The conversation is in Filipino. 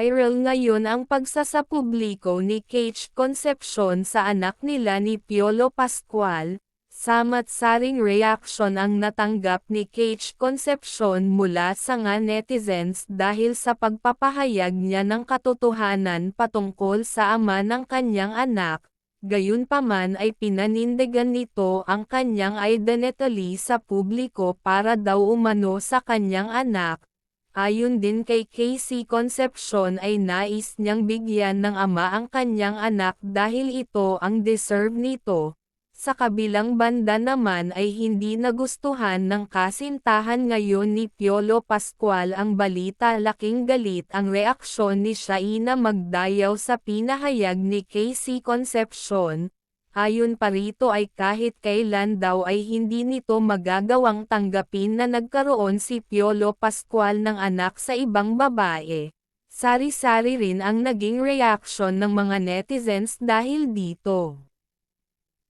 Viral ngayon ang pagsasapubliko ni Kate Concepcion sa anak nila ni Piolo Pascual, samat-saring reaksyon ang natanggap ni Kate Concepcion mula sa nga netizens dahil sa pagpapahayag niya ng katotohanan patungkol sa ama ng kanyang anak, Gayunpaman ay pinanindigan nito ang kanyang identity sa publiko para daw umano sa kanyang anak. Ayon din kay Casey Concepcion ay nais niyang bigyan ng ama ang kanyang anak dahil ito ang deserve nito. Sa kabilang banda naman ay hindi nagustuhan ng kasintahan ngayon ni Piolo Pascual ang balita laking galit ang reaksyon ni Shaina Magdayaw sa pinahayag ni Casey Concepcion. Ayon pa rito ay kahit kailan daw ay hindi nito magagawang tanggapin na nagkaroon si Piolo Pascual ng anak sa ibang babae. Sari-sari rin ang naging reaksyon ng mga netizens dahil dito.